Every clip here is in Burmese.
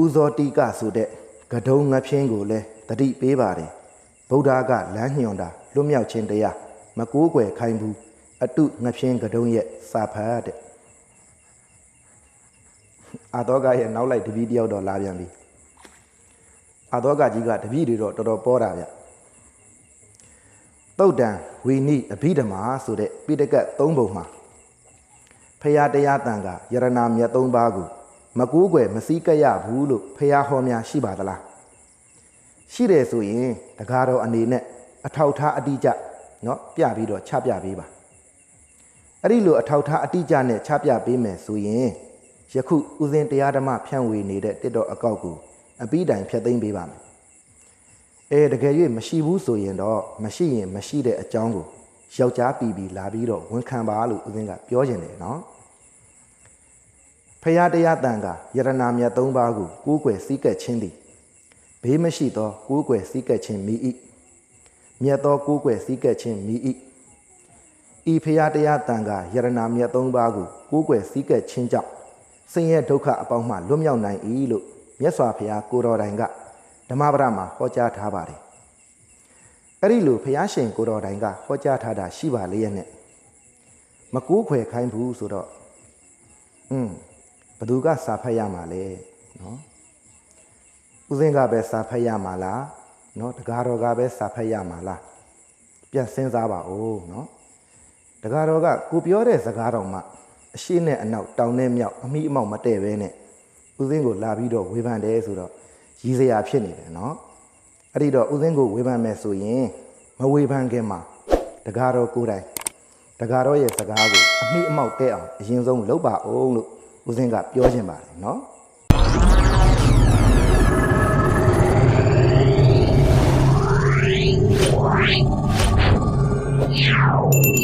ဥဇောတိကဆိုတဲ့ကဒုံငဖြင်းကိုလည်းတတိပေးပါတယ်ဗုဒ္ဓကလမ်းညွှန်တာလွတ်မြောက်ခြင်းတရားမကိုးကွယ်ခိုင်းဘူးအတုငဖြင်းကဒုံရဲ့စာဖတ်တဲ့အာသောကရဲ့နောက်လိုက်တပည့်တယောက်တော့လာပြန်ပြီအာသောကကြီးကတပည့်တွေတော့တော်တော်ပေါ်တာဗျတုတ်တံဝီနိအဘိဓမ္မာဆိုတဲ့ပိဋကတ်၃ပုံမှာဖရာတရားတန်ကယရနာမြတ်သုံးပါးကို မကူးကွယ်မစည်းကပ်ရဘူးလို့ဖရာဟောများရှိပါသလားရှိတယ်ဆိုရင်တကားတော်အနေနဲ့အထောက်ထားအတိအကျเนาะပြပြီးတော့ချပြပေးပါအဲ့ဒီလိုအထောက်ထားအတိအကျနဲ့ချပြပေးမယ်ဆိုရင်ယခုဥစဉ်တရားဓမ္မဖြန့်ဝေနေတဲ့တစ်တော်အကောက်ကိုအပြီးတိုင်ဖျက်သိမ်းပေးပါမယ်အဲတကယ်၍မရှိဘူးဆိုရင်တော့မရှိရင်မရှိတဲ့အကြောင်းကိုယောက်ျားပြည်ပြည်လာပြီးတော့ဝန်ခံပါလို့ဦးဇင်းကပြောခြင်းတယ်နော် ဖရာတရားတန်ကယရနာမြတ်သုံးပါးကိုကိုးကွယ်စည်းကပ်ခြင်းသည်ဘေးမရှိသောကိုးကွယ်စည်းကပ်ခြင်းမိ၏မြတ်သောကိုးကွယ်စည်းကပ်ခြင်းမိ၏ဤဖရာတရားတန်ကယရနာမြတ်သုံးပါးကိုကိုးကွယ်စည်းကပ်ခြင်းကြောင့်ဆင်းရဲဒုက္ခအပေါင်းမှလွတ်မြောက်နိုင်၏လို့မြတ်စွာဘုရားကိုတော်တိုင်ကဓမ္မပဒမှာဟောကြားထားပါတယ်အဲ့ဒီလိုဖះရှင်ကိုတော်တိုင်ကဟောကြားထားတာရှိပါလေရဲ့နဲ့မကူးခွဲခိုင်းဘူးဆိုတော့อืม ဘသူကစာဖတ်ရမှာလဲနော်ဥစဉ်ကပဲစာဖတ်ရမှာလားနော်တကားတော်ကပဲစာဖတ်ရမှာလားပြန်စဉ်းစားပါဦးနော်တကားတော်ကကိုပြောတဲ့စကားတော်မှအရှိနဲ့အနောက်တောင်နဲ့မြောက်အမိအမောက်မတည့်ပဲနဲ့ဥစဉ်ကိုလာပြီးတော့ဝေဖန်တယ်ဆိုတော့ရည်စရာဖြစ်နေတယ်နော်အဲ့ဒီတော့ဥစဉ်ကိုဝေဖန်မယ်ဆိုရင်မဝေဖန်ခင်မှာတကားတော်ကိုယ်တိုင်တကားတော်ရဲ့စကားကိုအမိအမောက်တဲ့အောင်အရင်ဆုံးလုပ်ပါအောင်လို့ ဥစဉ်ကပြောခြင်းပါတယ်เนาะ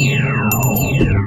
Meow.